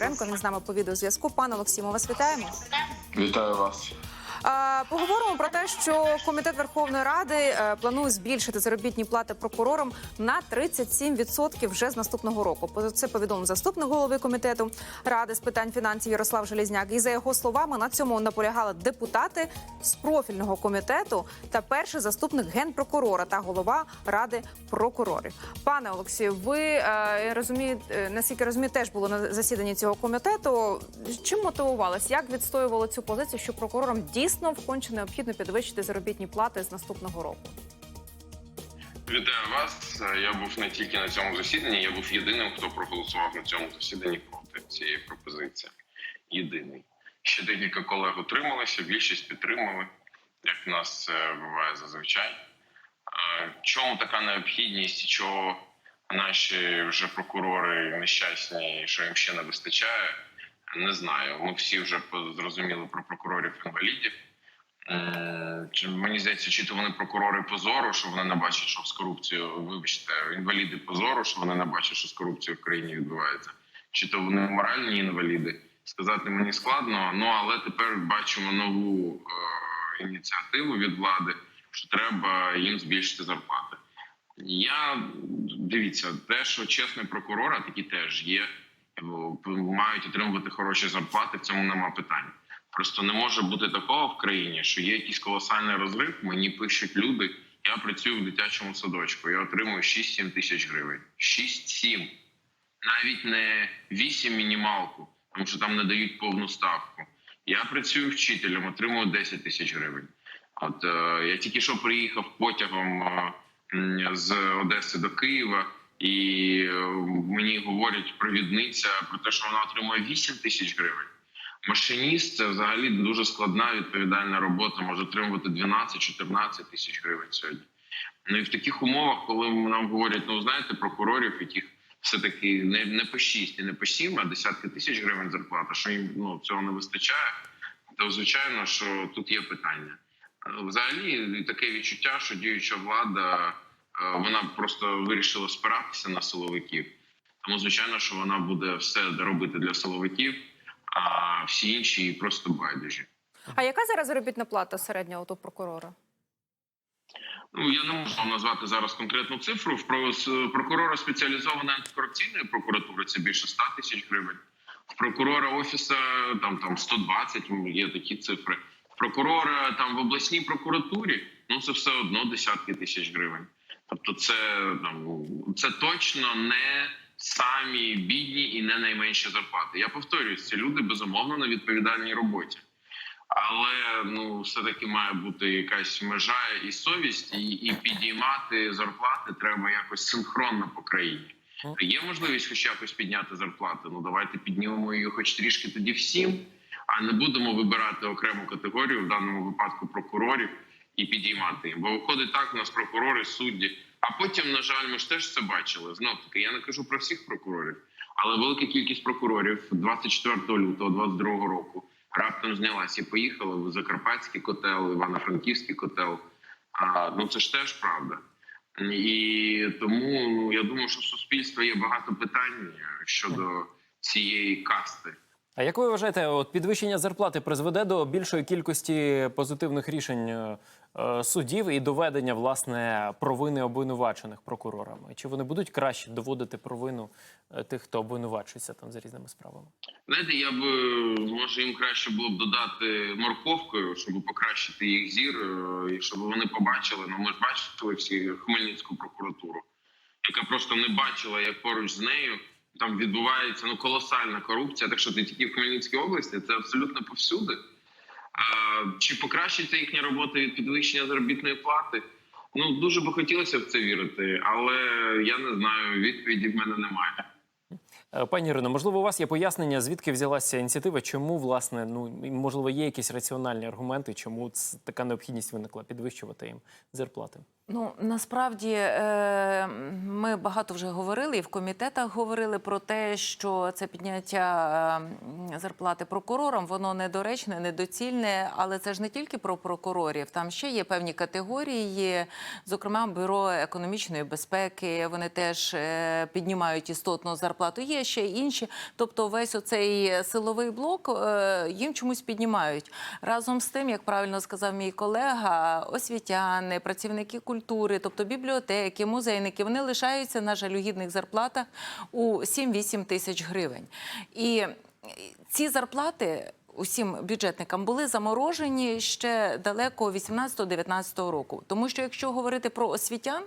Гончаренко. Він з нами по відеозв'язку. Пане Олексій, ми вас вітаємо. Вітаю вас. Поговоримо про те, що комітет Верховної Ради е, планує збільшити заробітні плати прокурорам на 37% вже з наступного року. Це повідомив заступник голови комітету ради з питань фінансів Ярослав Желізняк. І за його словами на цьому наполягали депутати з профільного комітету та перший заступник генпрокурора та голова ради прокурорів. Пане Олексію, ви е, я розумію, е, наскільки розумію, теж були на засіданні цього комітету. Чим мотивувалось? Як відстоювали цю позицію, що прокурорам дійсно вконче необхідно підвищити заробітні плати з наступного року? Вітаю вас. Я був не тільки на цьому засіданні, я був єдиним, хто проголосував на цьому засіданні проти цієї пропозиції. Єдиний. Ще декілька колег утрималися, більшість підтримали, як в нас це буває зазвичай. Чому така необхідність? Чого наші вже прокурори нещасні, що їм ще не вистачає? Не знаю. Ми всі вже зрозуміли про прокурорів інвалідів. Е, Чи мені здається, чи то вони прокурори позору, що вони не бачать, що з корупцією, вибачте, інваліди позору, що вони не бачать, що з корупцією в країні відбувається, чи то вони моральні інваліди. Сказати мені складно. Ну але тепер бачимо нову е, ініціативу від влади, що треба їм збільшити зарплати. Я дивіться, те, що чесний прокурор, а такі теж є, мають отримувати хороші зарплати. В цьому нема питань. Просто не може бути такого в країні, що є якийсь колосальний розрив. Мені пишуть люди. Я працюю в дитячому садочку. Я отримую 6-7 тисяч гривень. 6-7. Навіть не 8 мінімалку, тому що там не дають повну ставку. Я працюю вчителем, отримую 10 тисяч гривень. От е, я тільки що приїхав потягом е, з Одеси до Києва, і е, мені говорять провідниця про те, що вона отримує 8 тисяч гривень. Машиніст це взагалі дуже складна відповідальна робота. Може отримувати 12-14 тисяч гривень сьогодні. Ну і в таких умовах, коли нам говорять, ну знаєте, прокурорів, яких все таки не, не по 6 і не по 7, а десятки тисяч гривень зарплата, що їм ну цього не вистачає, то звичайно, що тут є питання. Взагалі таке відчуття, що діюча влада вона просто вирішила спиратися на силовиків. Тому звичайно, що вона буде все робити для силовиків, а всі інші просто байдужі. А яка зараз заробітна плата середнього у прокурора? Ну я не можу вам назвати зараз конкретну цифру. В про- прокурора спеціалізованої антикорупційної прокуратури це більше 100 тисяч гривень. В прокурора офіса там там 120, є такі цифри. В прокурора там в обласній прокуратурі ну це все одно десятки тисяч гривень. Тобто, це це точно не самі бідні і не найменші зарплати. Я повторююсь, ці люди безумовно на відповідальній роботі. Але ну все таки має бути якась межа і совість, і, і підіймати зарплати треба якось синхронно по країні. Є можливість хоч якось підняти зарплати. Ну давайте піднімемо її, хоч трішки тоді всім, а не будемо вибирати окрему категорію в даному випадку прокурорів і підіймати їм. Бо виходить так, у нас прокурори, судді. А потім, на жаль, ми ж теж це бачили. Знов таки, я не кажу про всіх прокурорів, але велика кількість прокурорів 24 лютого 22 року раптом знялася і поїхала в Закарпатський котел, Івано-Франківський котел. А, ну це ж теж правда. І тому ну, я думаю, що в суспільства є багато питань щодо цієї касти. А як ви вважаєте, от підвищення зарплати призведе до більшої кількості позитивних рішень е, е, судів і доведення власне провини обвинувачених прокурорами? Чи вони будуть краще доводити провину е, тих, хто обвинувачується там за різними справами? Знаєте, я б може їм краще було б додати морковкою, щоб покращити їх зір, і щоб вони побачили. Ну ми ж бачили всі Хмельницьку прокуратуру, яка просто не бачила, як поруч з нею там відбувається ну колосальна корупція. Так що не тільки в Хмельницькій області, це абсолютно повсюди. А, чи покращиться їхня робота від підвищення заробітної плати? Ну дуже би хотілося в це вірити, але я не знаю. Відповіді в мене немає. Е, Пані Ірино, можливо, у вас є пояснення, звідки взялася ініціатива? Чому власне ну можливо є якісь раціональні аргументи, чому така необхідність виникла підвищувати їм зарплати? Ну насправді е, ми багато вже говорили і в комітетах говорили про те, що це підняття е, зарплати прокурорам, воно недоречне, недоцільне, але це ж не тільки про прокурорів. Там ще є певні категорії, зокрема бюро економічної безпеки. Вони теж е, піднімають істотну зарплату. Є ще інші. Тобто, весь оцей силовий блок е, їм чомусь піднімають. Разом з тим, як правильно сказав мій колега, освітяни, працівники культури, тобто бібліотеки, музейники, вони лишаються на жалюгідних зарплатах у 7-8 тисяч гривень. І ці зарплати. Усім бюджетникам були заморожені ще далеко 18-19 року. Тому що якщо говорити про освітян,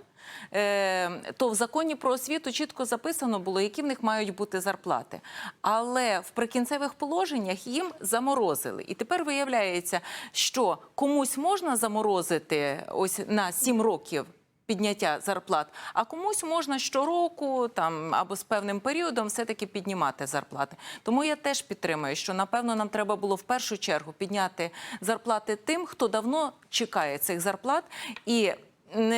е, то в законі про освіту чітко записано було, які в них мають бути зарплати. Але в прикінцевих положеннях їм заморозили. І тепер виявляється, що комусь можна заморозити ось на 7 років. Підняття зарплат, а комусь можна щороку там або з певним періодом все-таки піднімати зарплати. Тому я теж підтримую, що напевно нам треба було в першу чергу підняти зарплати тим, хто давно чекає цих зарплат і.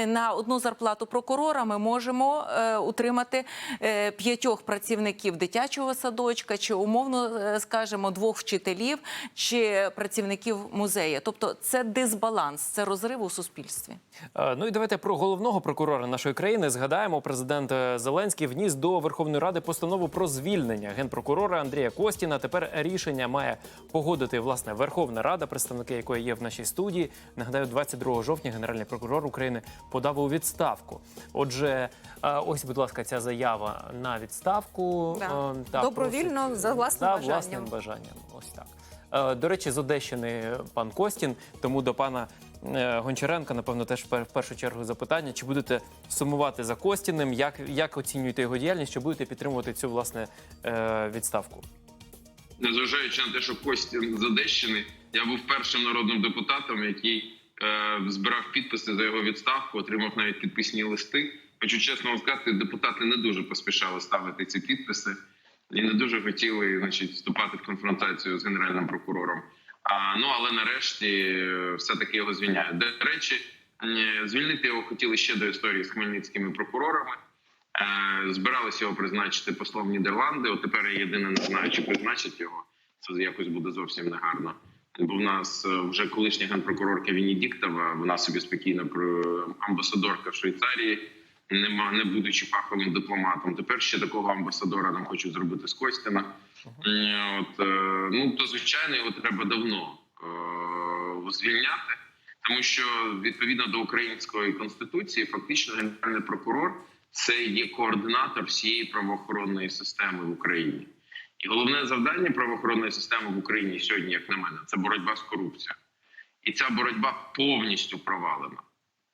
На одну зарплату прокурора ми можемо е, утримати е, п'ятьох працівників дитячого садочка, чи умовно е, скажемо двох вчителів, чи працівників музею. Тобто це дисбаланс, це розрив у суспільстві. Ну і давайте про головного прокурора нашої країни згадаємо. Президент Зеленський вніс до Верховної Ради постанову про звільнення генпрокурора Андрія Костіна. Тепер рішення має погодити власне Верховна Рада, представники якої є в нашій студії. Нагадаю, 22 жовтня генеральний прокурор України подав у відставку. Отже, е, ось, будь ласка, ця заява на відставку. Да. Е, так, Добровільно, просить, за власним за бажанням. власним бажанням. Ось так. Е, До речі, з Одещини пан Костін, тому до пана Гончаренка, напевно, теж в першу чергу запитання: чи будете сумувати за Костіним? Як, як оцінюєте його діяльність? Чи будете підтримувати цю власне е, відставку? незважаючи на те, що Костін з Одещини, я був першим народним депутатом, який збирав підписи за його відставку, отримав навіть підписні листи. Хочу чесно вам сказати, депутати не дуже поспішали ставити ці підписи і не дуже хотіли значить, вступати в конфронтацію з генеральним прокурором. А, ну але нарешті е, все-таки його звільняють. До речі, е, звільнити його хотіли ще до історії з хмельницькими прокурорами. Е, Збиралися його призначити послом Нідерланди. От тепер я єдине не знаю, чи призначать його. Це якось буде зовсім негарно. Бо в нас е, вже колишня генпрокурорка Венедіктова, вона собі спокійно про амбасадорка в Швейцарії, нема не будучи фаховим дипломатом. Тепер ще такого амбасадора нам хочуть зробити з Костяна. Е, От е, ну то звичайно його треба давно е, звільняти, тому що відповідно до української конституції, фактично генеральний прокурор це є координатор всієї правоохоронної системи в Україні. І головне завдання правоохоронної системи в Україні сьогодні, як на мене, це боротьба з корупцією. І ця боротьба повністю провалена.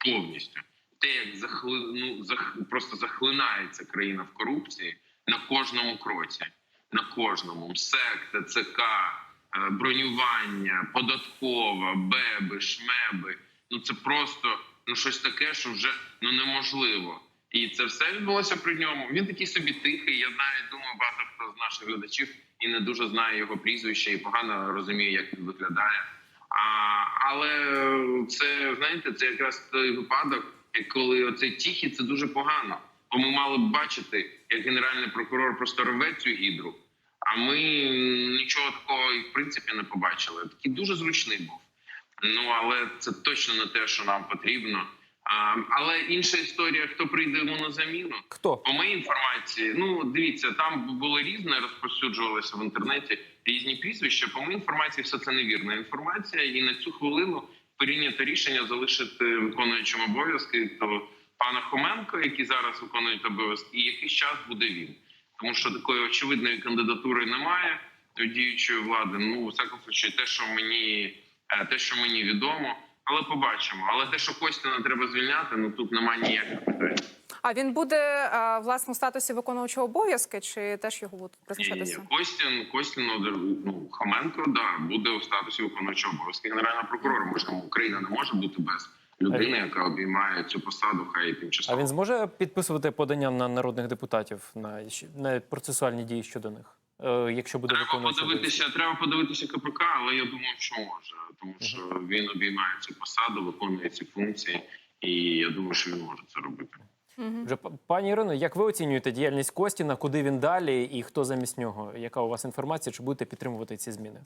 Повністю. Те, як захли... ну, зах... просто захлинається країна в корупції на кожному кроці, на кожному МСЕК, ТЦК, е, бронювання, податкова, беби, шмеби. Ну це просто ну щось таке, що вже ну неможливо. І це все відбулося при ньому. Він такий собі тихий. Я навіть думаю, багато хто з наших глядачів і не дуже знає його прізвище, і погано розуміє, як він виглядає. А, але це знаєте, це якраз той випадок, коли оцей тихий, це дуже погано. Бо ми мали б бачити, як генеральний прокурор просто рве цю гідру. А ми нічого такого і в принципі не побачили. Такий дуже зручний був. Ну але це точно не те, що нам потрібно. А, але інша історія, хто прийде йому на заміну. Хто? По моїй інформації, ну дивіться, там було різне, розповсюджувалося в інтернеті різні прізвища. По моїй інформації, все це невірна інформація, і на цю хвилину прийнято рішення залишити виконуючим обов'язки то пана Хоменко, який зараз виконує обов'язки, і якийсь час буде він, тому що такої очевидної кандидатури немає діючої влади. Ну, у всякому случаї, те, що мені е, те, що мені відомо. Але побачимо. Але те, що Костіна треба звільняти, ну тут немає ніяких питань. А він буде е, власне у статусі виконуючого обов'язки, чи теж його будуть Ні, ні, призначатися? ні. Костін, Костін, ну, Хоменко, да, буде у статусі виконуючого обов'язки генерального прокурора. Можливо, Україна не може бути без людини, яка обіймає цю посаду, хай і А він зможе підписувати подання на народних депутатів на, на процесуальні дії щодо них, якщо буде Треба виконувати подивитися, треба подивитися КПК, але я думаю, що може, тому що він обіймає цю посаду, виконує ці функції, І я думаю, що він може це робити. Вже пані Ірино, як ви оцінюєте діяльність Костіна? Куди він далі і хто замість нього? Яка у вас інформація? Чи будете підтримувати ці зміни?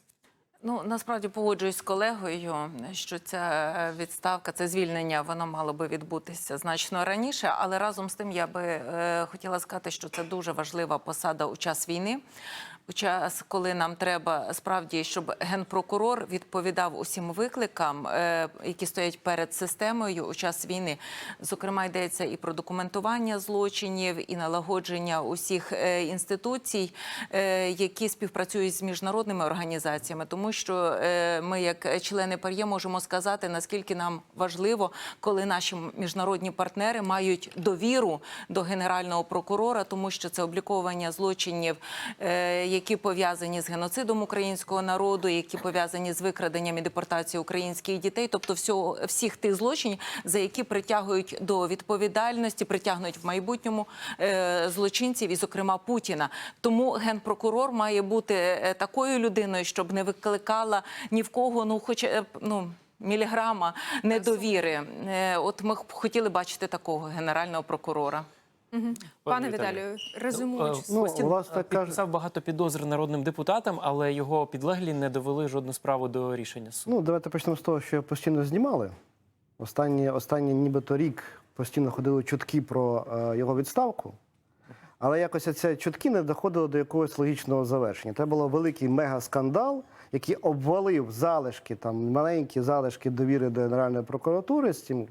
Ну насправді погоджуюсь з колегою, що ця відставка, це звільнення, воно мало би відбутися значно раніше. Але разом з тим я би е, хотіла сказати, що це дуже важлива посада у час війни. У час, коли нам треба справді, щоб генпрокурор відповідав усім викликам, е, які стоять перед системою у час війни. Зокрема, йдеться і про документування злочинів, і налагодження усіх е, інституцій, е, які співпрацюють з міжнародними організаціями, тому що ми, як члени ПАРЄ, можемо сказати, наскільки нам важливо, коли наші міжнародні партнери мають довіру до генерального прокурора, тому що це обліковування злочинів, е, які пов'язані з геноцидом українського народу, які пов'язані з викраденням і депортацією українських дітей, тобто всього, всіх тих злочинів, за які притягують до відповідальності, притягнуть в майбутньому е, злочинців, і, зокрема, Путіна. Тому генпрокурор має бути е, такою людиною, щоб не викликала ні в кого, ну хоч е, ну. Міліграма недовіри. Е, От ми б хотіли бачити такого генерального прокурора. Пане Віталію. Віталію, резюмуючи. Е, Ну, власне, е, каже- підписав багато підозр народним депутатам, але його підлеглі не довели жодну справу до рішення суду. Ну, давайте почнемо з того, що постійно знімали. Останні, останні нібито рік постійно ходили чутки про е, його відставку. Але якось ці чутки не доходили до якогось логічного завершення. Це був великий мегаскандал, який обвалив залишки, там маленькі залишки довіри до Генеральної прокуратури з цим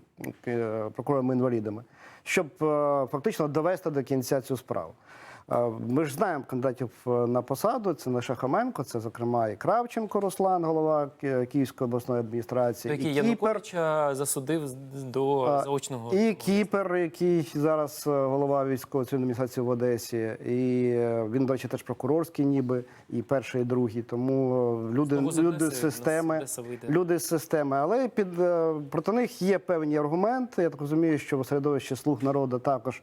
е, прокурорами-інвалідами, щоб е, фактично довести до кінця цю справу. Е, Ми ж знаємо кандидатів е, на посаду. Це не Шахаменко, це зокрема і Кравченко Руслан, голова Київської обласної адміністрації, Який Януковича засудив до заочного і Кіпер, який зараз е, голова військової цивільної адміністрації в Одесі. І він, до речі, теж прокурорський, ніби і перший, і другий. Тому люди, люди з системи. Люди з системи, але під проти них є певні аргументи. Я так розумію, що в середовищі слуг народу також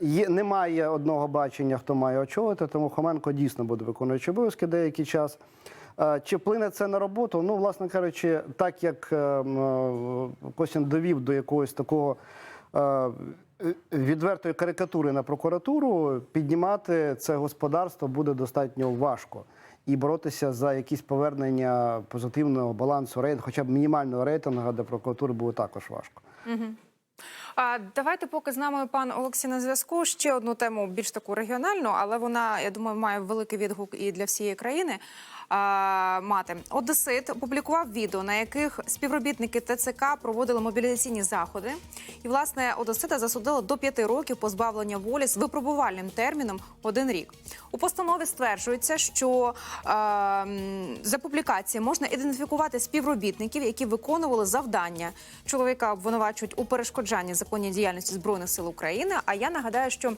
є, немає одного бачення, хто має очолити. Тому Хоменко дійсно буде виконуючи обов'язки деякий час. Е, Чи вплине це на роботу? Ну, власне кажучи, так як е, м, е, Костін довів до якогось такого. е, Відвертої карикатури на прокуратуру піднімати це господарство буде достатньо важко і боротися за якісь повернення позитивного балансу рейтингу, хоча б мінімального рейтингу для прокуратури буде також важко. А давайте, поки з нами пан Олексій на зв'язку. Ще одну тему більш таку регіональну, але вона, я думаю, має великий відгук і для всієї країни. Мати Одесит опублікував відео, на яких співробітники ТЦК проводили мобілізаційні заходи. І власне Одесита засудили до п'яти років позбавлення волі з випробувальним терміном один рік. У постанові стверджується, що е, за публікації можна ідентифікувати співробітників, які виконували завдання. Чоловіка обвинувачують у перешкоджанні законній діяльності збройних сил України. А я нагадаю, що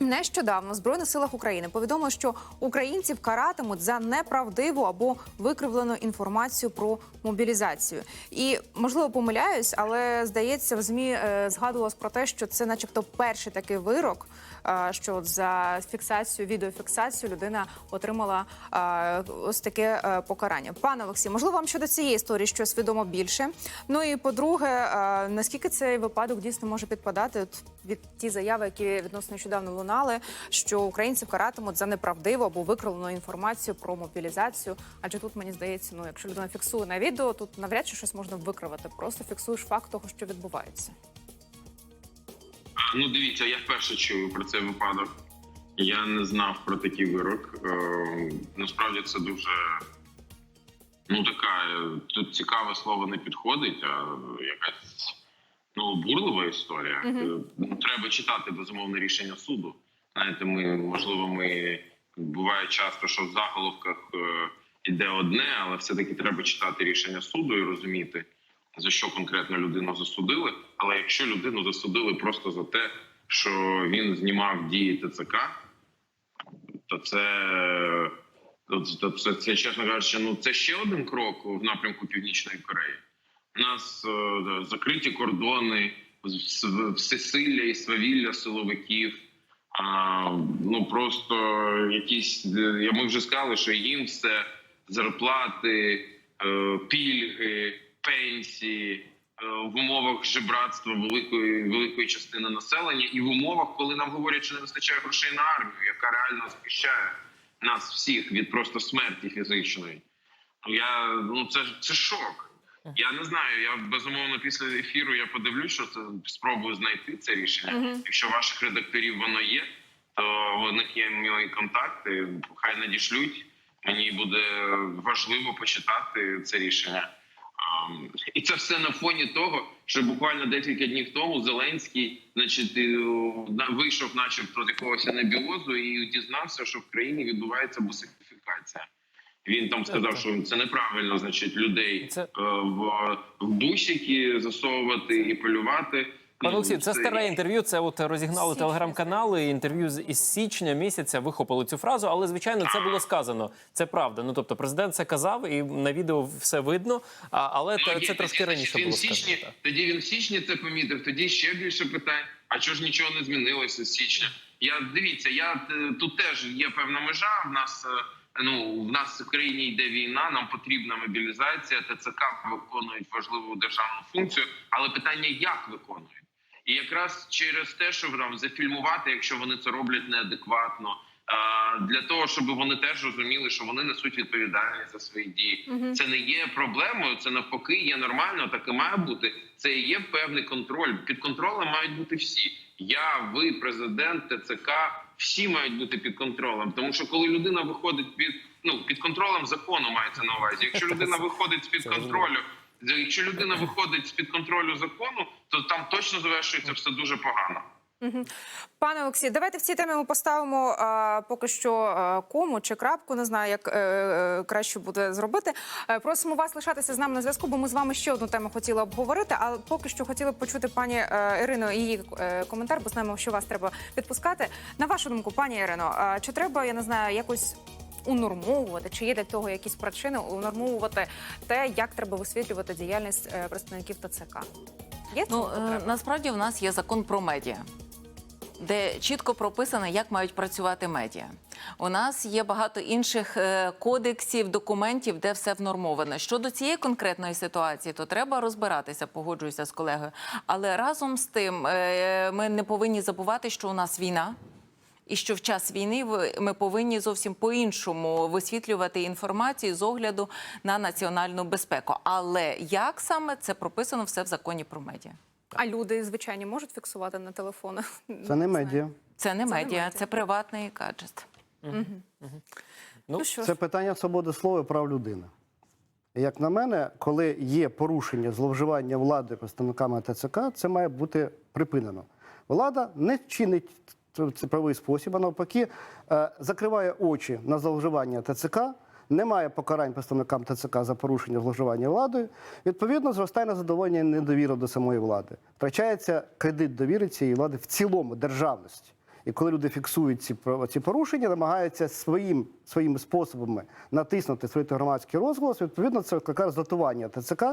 Нещодавно в збройних силах України повідомили, що українців каратимуть за неправдиву або викривлену інформацію про мобілізацію. І можливо помиляюсь, але здається, в змі е, згадувалось про те, що це, начебто, перший такий вирок, що за фіксацію, відеофіксацію людина отримала ось таке е, покарання. Пане Олексій, можливо, вам щодо цієї історії щось відомо більше. Ну і по-друге, е, наскільки цей випадок дійсно може підпадати від ті заяви, які відносно нещодавно лунали, що українців каратимуть за неправдиву або викривлену інформацію про мобілізацію. Адже тут мені здається, ну якщо людина фіксує на відео, тут навряд чи щось можна викривати. Просто фіксуєш факт того, що відбувається. Ну, дивіться, я вперше чую про цей випадок. Я не знав про такий вирок. Е, насправді це дуже ну така тут цікаве слово не підходить, а якась ну обурлива історія. Е, Треба читати безумовне рішення суду. Знаєте, ми можливо, ми буває часто, що в заголовках е, іде одне, але все-таки треба читати рішення суду і розуміти, за що конкретно людину засудили. Але якщо людину засудили просто за те, що він знімав дії ТЦК, то це, то, це, це чесно кажучи, ну це ще один крок в напрямку Північної Кореї. У нас е, закриті кордони, всесилля і свавілля силовиків. А, ну просто якісь е, ми вже сказали, що їм все зарплати, е, пільги, пенсії. в умовах жебратства великої великої частини населення, і в умовах, коли нам говорять, що не вистачає грошей на армію, яка реально захищає нас всіх від просто смерті фізичної. Ну, Я ну це це шок. Я не знаю. Я безумовно після ефіру я подивлюсь, що це спробую знайти це рішення. Якщо ваших редакторів воно є, то у них є мої контакти. Хай надішлють. Мені буде важливо почитати це рішення. І це все на фоні того, що буквально декілька днів тому Зеленський, значить, е, вийшов, начебто, з якогось анабіозу і дізнався, що в країні відбувається бусифікація. Він там сказав, що це неправильно, значить, людей Це- е, в, в бусики засовувати і полювати. Пане Олексій, це старе інтерв'ю. Це от розігнали телеграм-канали. Інтерв'ю з із січня місяця вихопили цю фразу, але звичайно це було сказано. Це правда. Ну тобто, президент це казав, і на відео все видно. А, але Ну, те- це трошки раніше він було січні, сказано. Тоді він в січні це помітив. Тоді ще більше питань. А чого ж нічого не змінилося з січня? Я дивіться, я е, тут теж є певна межа. В нас е, ну в нас в країні йде війна. Нам потрібна мобілізація. ТЦК виконують важливу державну функцію, але питання як виконують. І якраз через те, що там зафільмувати, якщо вони це роблять неадекватно, для того, щоб вони теж розуміли, що вони несуть відповідальність за свої дії. Це не є проблемою, це навпаки є нормально, так і має бути. Це і є певний контроль. Під контролем мають бути всі. Я, ви, президент, ТЦК, всі мають бути під контролем. Тому що коли людина виходить під ну під контролем закону, мається на увазі. Якщо людина виходить з під контролю. Якщо людина виходить з під контролю закону, то там точно завершується все дуже погано. Пане Олексій, давайте в цій темі ми поставимо е, поки що е, кому чи крапку. Не знаю, як е, е, краще буде зробити. Е, просимо вас лишатися з нами на зв'язку, бо ми з вами ще одну тему хотіли обговорити. А поки що хотіли б почути пані е, Ірину її е, коментар, бо знаємо, що вас треба відпускати. На вашу думку, пані Ірино, е, чи треба, я не знаю, якось. Унормовувати, чи є для того якісь причини унормовувати те, як треба висвітлювати діяльність е, представників ТЦК? Є Ну е, насправді в нас є закон про медіа. Де чітко прописано, як мають працювати медіа. У нас є багато інших е, кодексів, документів, де все внормовано. Щодо цієї конкретної ситуації, то треба розбиратися, погоджуюся з колегою. Але разом з тим ми не повинні забувати, що у нас війна. І що в час війни ми повинні зовсім по-іншому висвітлювати інформацію з огляду на національну безпеку. Але як саме це прописано все в законі про медіа? А люди звичайні можуть фіксувати на телефони? Це не медіа. Це не Це медіа, медіа. це приватний гаджет. Ну що ж, Це питання свободи слова і прав людини. Як на мене, коли є порушення зловживання влади представниками ТЦК, це має бути припинено. Влада не чинить ц- це правий спосіб, а навпаки, е, закриває очі на зловживання ТЦК. Немає покарань представникам ТЦК за порушення зловживання владою. Відповідно, зростає незадоволення і недовіра до самої влади. Втрачається кредит довіри цієї влади в цілому державності. І коли люди фіксують ці, ці порушення, намагаються своїм, своїми способами натиснути створити громадський розголос, відповідно, це викликає роздратування ТЦК,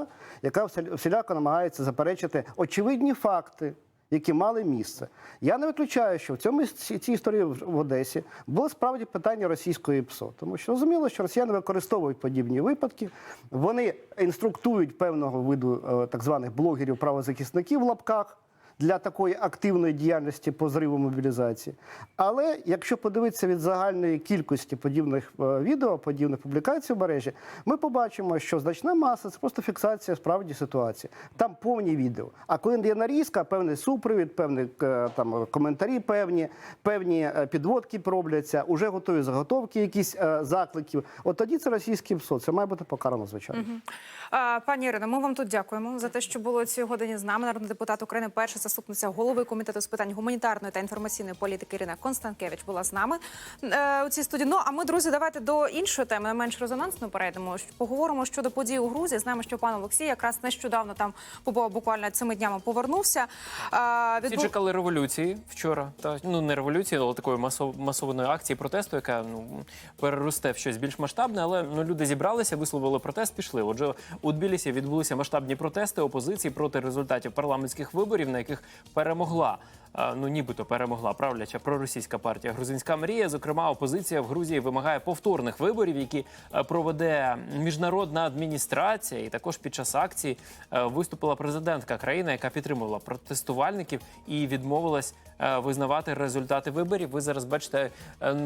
яка всі- всіляко намагається заперечити очевидні факти. Які мали місце, я не виключаю, що в цьому цій історії в Одесі було справді питання російської ПСО, тому що зрозуміло, що росіяни використовують подібні випадки. Вони інструктують певного виду е, так званих блогерів правозахисників в лапках для такої активної діяльності по зриву мобілізації. Але якщо подивитися від загальної кількості подібних е, відео, подібних публікацій в мережі, ми побачимо, що значна маса це просто фіксація справді ситуації. Там повні відео. А коли є нарізка, певний супровід, певні е, там коментарі, певні, певні е, підводки робляться, уже готові заготовки, якісь закликів. От тоді це російський ПСО. Це має бути покарано, звичайно. А, Пані Ірино, ми вам тут дякуємо за те, що були цій годині з нами. Народний депутат України, перша заступниця голови комітету з питань гуманітарної та інформаційної політики Ірина Констанкевич була з нами е, у цій студії. Ну а ми, друзі, давайте до іншої теми, не менш резонансно перейдемо. Поговоримо щодо подій у Грузії. Знаємо, що пан Олексій якраз нещодавно там побував буквально цими днями повернувся. Всі відбув- чекали революції вчора. Та ну не революції, але такої масов, масованої акції протесту, яка ну переросте в щось більш масштабне. Але ну люди зібралися, висловили протест, пішли. Отже, у Тбілісі відбулися масштабні протести опозиції проти результатів парламентських виборів, на яких перемогла. е, Ну, нібито перемогла правляча проросійська партія Грузинська мрія. Зокрема, опозиція в Грузії вимагає повторних виборів, які е, проведе міжнародна адміністрація. І також під час акції е, виступила президентка країни, яка підтримувала протестувальників і відмовилась визнавати результати виборів. Ви зараз бачите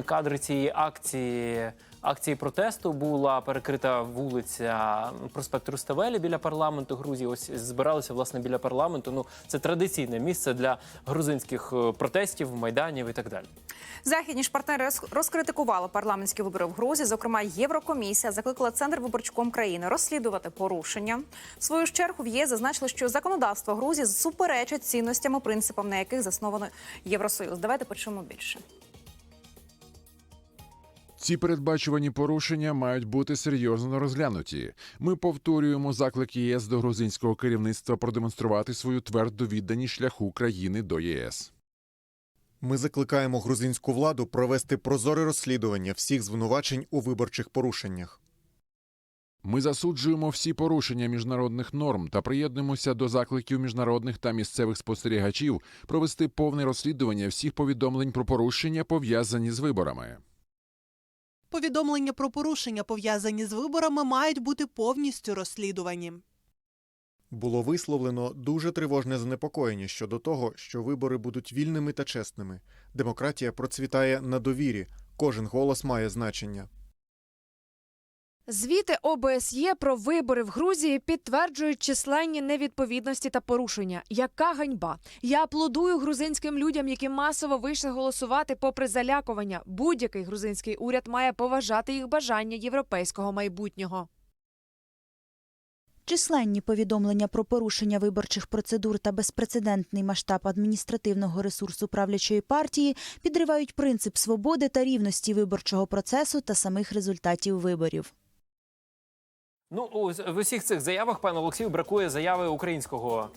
кадри цієї акції. Акції протесту була перекрита вулиця проспект Руставелі біля парламенту Грузії. Ось збиралися власне біля парламенту. Ну це традиційне місце для грузинських е, протестів, майданів і так далі. Західні ж партнери роз- розкритикували парламентські вибори в Грузії. Зокрема, Єврокомісія закликала центр виборчком країни розслідувати порушення. В свою чергу в ЄС зазначили, що законодавство Грузії суперечить цінностям і принципам, на яких засновано Євросоюз. Давайте почуємо більше. Ці передбачувані порушення мають бути серйозно розглянуті. Ми повторюємо заклик ЄС до грузинського керівництва продемонструвати свою тверду відданість шляху країни до ЄС. Ми закликаємо грузинську владу провести прозоре розслідування всіх звинувачень у виборчих порушеннях. Ми засуджуємо всі порушення міжнародних норм та приєднуємося до закликів міжнародних та місцевих спостерігачів провести повне розслідування всіх повідомлень про порушення, пов'язані з виборами. Повідомлення про порушення, пов'язані з виборами, мають бути повністю розслідувані. Було висловлено дуже тривожне занепокоєння щодо того, що вибори будуть вільними та чесними. Демократія процвітає на довірі. Кожен голос має значення. Звіти ОБСЄ про вибори в Грузії підтверджують численні невідповідності та порушення. Яка ганьба! Я аплодую грузинським людям, які масово вийшли голосувати попри залякування. Будь-який грузинський уряд має поважати їх бажання європейського майбутнього. Численні повідомлення про порушення виборчих процедур та безпрецедентний масштаб адміністративного ресурсу правлячої партії підривають принцип свободи та рівності виборчого процесу та самих результатів виборів. Ну в усіх цих заявах, пане Олексію, бракує заяви українського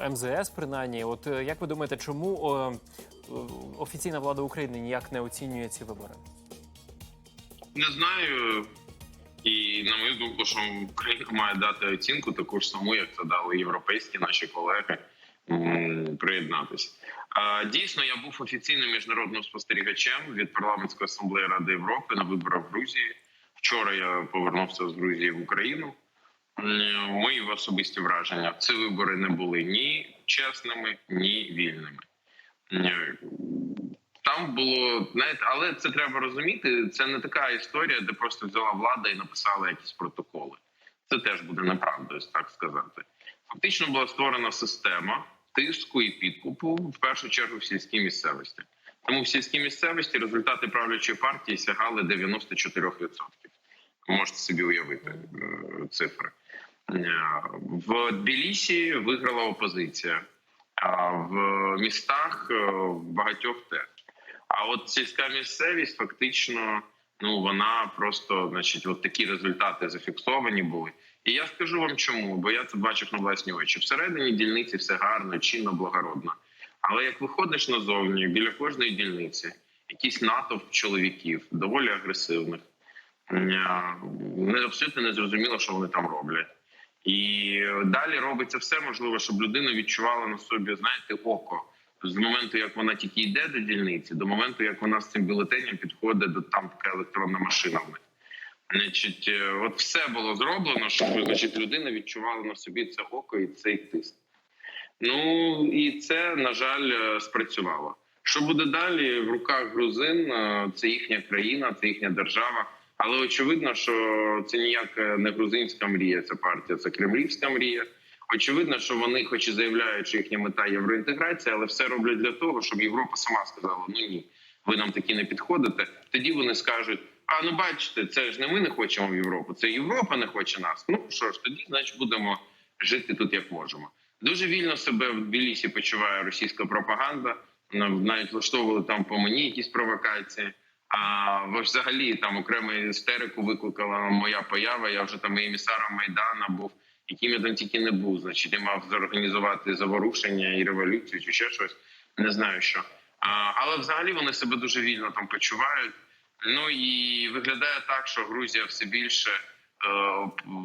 е, МЗС. Принаймні, от е, як ви думаєте, чому е, е, офіційна влада України ніяк не оцінює ці вибори? Не знаю. І на мою думку, що Україна має дати оцінку таку ж саму, як це дали європейські наші колеги приєднатися. Дійсно, я був офіційним міжнародним спостерігачем від парламентської асамблеї Ради Європи на виборах в Грузії. Вчора я повернувся з Грузії в Україну. Мої особисті враження: ці вибори не були ні чесними, ні вільними. Там було знаєте, але це треба розуміти. Це не така історія, де просто взяла влада і написала якісь протоколи. Це теж буде неправдою, так сказати. Фактично була створена система тиску і підкупу в першу чергу в сільській місцевості. Тому в сільській місцевості результати правлячої партії сягали 94%. Ви можете собі уявити е, цифри. Е, В Тбілісі виграла опозиція, а в містах е, багатьох теж. А от сільська місцевість фактично, ну вона просто, значить, от такі результати зафіксовані були. І я скажу вам чому, бо я це бачив на власні очі. Всередині дільниці все гарно, чинно, благородно. Але як виходиш назовні, біля кожної дільниці якийсь натовп чоловіків, доволі агресивних, не абсолютно не зрозуміло, що вони там роблять. І далі робиться все можливе, щоб людина відчувала на собі, знаєте, око з моменту, як вона тільки йде до дільниці, до моменту, як вона з цим бюлетенем підходить до там така електронна машина. Значить, е, от все було зроблено, щоб значить, людина відчувала на собі це око і цей тиск. Ну і це, на жаль, е, спрацювало. Що буде далі в руках грузин? е, Це їхня країна, це їхня держава. Але очевидно, що це ніяк не грузинська мрія, ця партія, це кремлівська мрія. Очевидно, що вони, хоч і заявляють, що їхня мета євроінтеграція, але все роблять для того, щоб Європа сама сказала: ну ні, ви нам такі не підходите. Тоді вони скажуть: а ну бачите, це ж не ми не хочемо в Європу, це Європа не хоче нас. Ну що ж, тоді значить будемо жити тут як можемо. Дуже вільно себе в Тбілісі почуває російська пропаганда. Навіть влаштовували там по мені якісь провокації. А взагалі там окрему істерику викликала моя поява. Я вже там і емісаром Майдана був, яким я там тільки не був. Значить, я мав зорганізувати заворушення і революцію, чи ще щось. Не знаю що. А, але взагалі вони себе дуже вільно там почувають. Ну і виглядає так, що Грузія все більше е,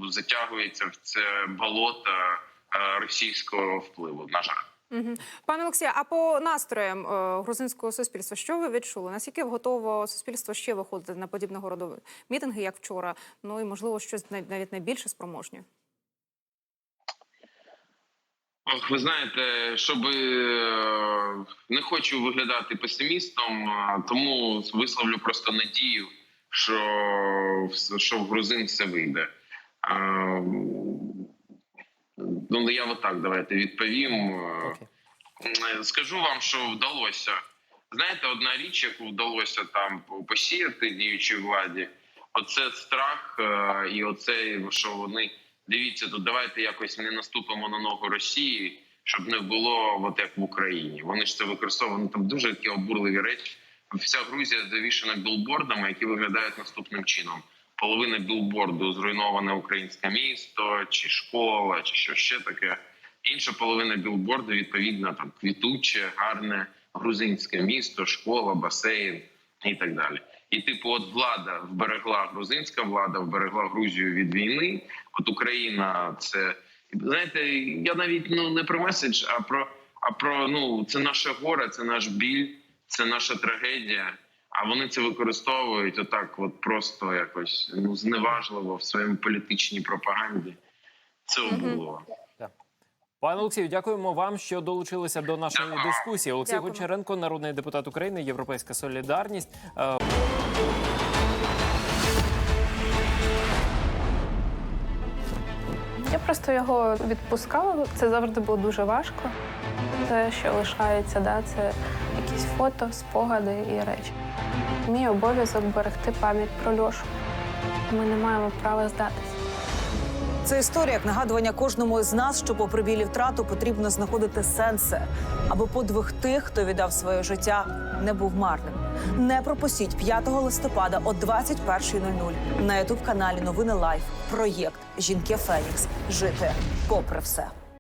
затягується в це болото російського впливу. На жаль. Пане Олексія, а по настроям е, грузинського суспільства, що ви відчули? Наскільки готово суспільство ще виходити на подібного роду мітинги, як вчора? Ну і можливо, щось навіть найбільше спроможні? Ох, ви знаєте, щоб е, не хочу виглядати песимістом, тому висловлю просто надію, що, що в грузин все вийде. А, ну, я отак давайте відповім. Е, Окей. М, Скажу вам, що вдалося. Знаєте, одна річ, яку вдалося там посіяти діючій владі, оце страх е, і оце, що вони дивіться, тут давайте якось не наступимо на ногу Росії, щоб не було от як в Україні. Вони ж це використовують там дуже такі обурливі речі. Вся Грузія завішена білбордами, які виглядають наступним чином: половина білборду зруйноване українське місто, чи школа, чи що ще таке. Інша половина білборду, відповідно, там квітуче, гарне грузинське місто, школа, басейн і так далі. І, типу, от влада вберегла грузинська влада, вберегла Грузію від війни. От Україна, це знаєте, я навіть ну не про меседж, а про а про ну це наше горе, це наш біль, це наша трагедія. А вони це використовують отак, от просто якось ну зневажливо в своєму політичній пропаганді. Це обурливо. Пане Олексію, дякуємо вам, що долучилися до нашої Дякую. дискусії. Олексій Дякуємо. Гончаренко, народний депутат України, Європейська Солідарність. Е, Я просто його відпускала. Це завжди було дуже важко. Те, що лишається, да, це якісь фото, спогади і речі. Мій обов'язок берегти пам'ять про Льошу. Ми не маємо права здатися. Це історія як нагадування кожному з нас, що попри білі втрату потрібно знаходити сенси, аби подвиг тих, хто віддав своє життя, не був марним. Не пропустіть 5 листопада о 21.00 на ютуб каналі Новини Лайф. Проєкт Жінки Фенікс. Жити попри все.